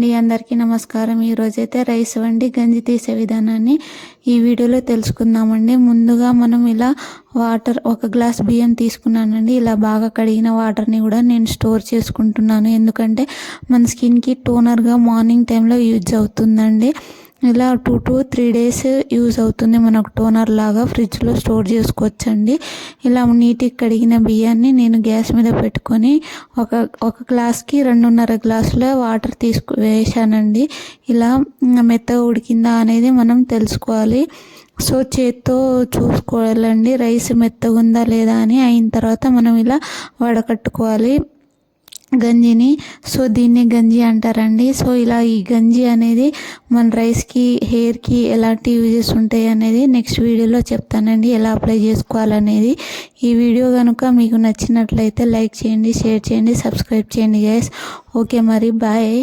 అండి అందరికీ నమస్కారం. ఈరోజైతే రైస్ వండి గంజి తీసే విధానాన్ని ఈ వీడియోలో తెలుసుకుందామండి. ముందుగా మనం ఇలా వాటర్ ఒక గ్లాస్ బియ్యం తీసుకున్నానండి. ఇలా బాగా కడిగిన వాటర్ని కూడా నేను స్టోర్ చేసుకుంటున్నాను. ఎందుకంటే మన స్కిన్కి టోనర్గా మార్నింగ్ టైంలో యూజ్ అవుతుందండి. ఇలా two to three days use అవుతుంది. మనకు టోనర్ లాగా ఫ్రిడ్జ్లో స్టోర్ చేసుకోవచ్చండి. ఇలా నీటికి కడిగిన బియ్యాన్ని నేను గ్యాస్ మీద పెట్టుకొని ఒక ఒక గ్లాస్కి రెండున్నర గ్లాసుల వాటర్ తీసుకు వేసానండి ఇలా మెత్తగా ఉడికిందా అనేది మనం తెలుసుకోవాలి. సో చేత్తో చూసుకోవాలండి. రైస్ మెత్తగా ఉందా లేదా అని అయిన తర్వాత మనం ఇలా వడకట్టుకోవాలి. గంజిని సో దీన్ని గంజి అంటారండి. సో ఇలా ఈ గంజి అనేది మన రైస్కి హెయిర్కి ఎలాంటి యూజెస్ ఉంటాయి అనేది నెక్స్ట్ వీడియోలో చెప్తానండి. ఎలా అప్లై చేసుకోవాలనేది. ఈ వీడియో కనుక మీకు నచ్చినట్లయితే లైక్ చేయండి షేర్ చేయండి సబ్స్క్రైబ్ చేయండి గైస్ ఓకే మరి బాయ్.